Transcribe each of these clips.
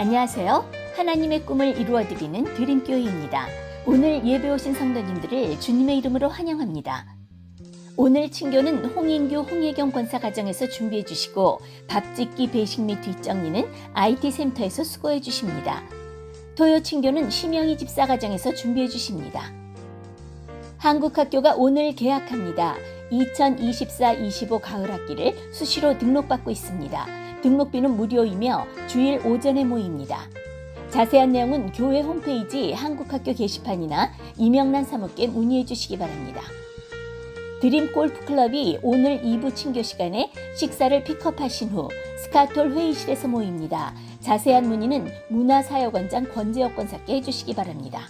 안녕하세요. 하나님의 꿈을 이루어드리는 드림교회입니다. 오늘 예배 오신 성도님들을 주님의 이름으로 환영합니다. 오늘 친교는 홍인규 홍혜경 권사 가정에서 준비해 주시고 밥짓기 배식 및 뒷정리는 IT 센터에서 수고해 주십니다. 토요 친교는 심영희 집사 가정에서 준비해 주십니다. 한국학교가 오늘 개학합니다. 2024-25 가을 학기를 수시로 등록받고 있습니다. 등록비는 무료이며 주일 오전에 모입니다. 자세한 내용은 교회 홈페이지 한국학교 게시판이나 이명란 사무께 문의해 주시기 바랍니다. 드림 골프 클럽이 오늘 2부 친교 시간에 식사를 픽업하신 후 스카톨 회의실에서 모입니다. 자세한 문의는 문화사역원장 권재혁 권사께 해주시기 바랍니다.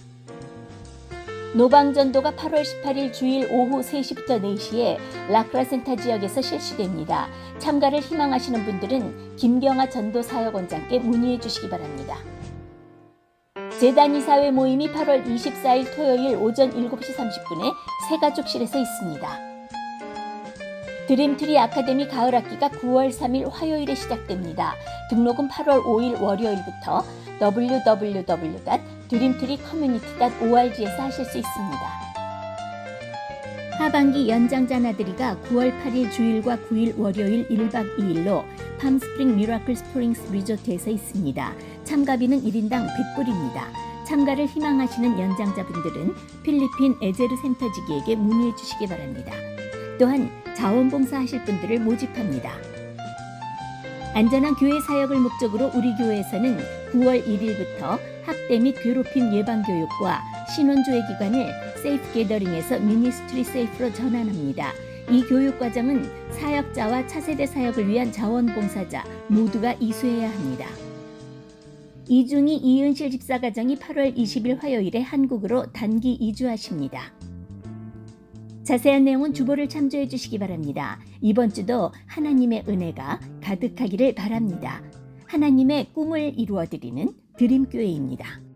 노방전도가 8월 18일 주일 오후 3시부터 4시에 라크라센터 지역에서 실시됩니다. 참가를 희망하시는 분들은 김경아 전도사역원장께 문의해 주시기 바랍니다. 재단이사회 모임이 8월 24일 토요일 오전 7시 30분에 새가족실에서 있습니다. 드림트리 아카데미 가을 학기가 9월 3일 화요일에 시작됩니다. 등록은 8월 5일 월요일부터 www.dreamtreecommunity.org에서 하실 수 있습니다. 하반기 연장자 나들이가 9월 8일 주일과 9일 월요일 1박 2일로 팜스프링 미라클 스프링스 리조트에서 있습니다. 참가비는 1인당 100불입니다. 참가를 희망하시는 연장자분들은 필리핀 에제르 센터지기에게 문의해 주시기 바랍니다. 또한 자원봉사 하실 분들을 모집합니다. 안전한 교회 사역을 목적으로 우리 교회에서는 9월 1일부터 학대 및 괴롭힘 예방 교육과 신원조회 기관을 세이프 게더링에서 미니스트리 세이프로 전환합니다. 이 교육 과정은 사역자와 차세대 사역을 위한 자원봉사자 모두가 이수해야 합니다. 이중희 이은실 집사 가정이 8월 20일 화요일에 한국으로 단기 이주하십니다. 자세한 내용은 주보를 참조해 주시기 바랍니다. 이번 주도 하나님의 은혜가 가득하기를 바랍니다. 하나님의 꿈을 이루어 드리는 드림교회입니다.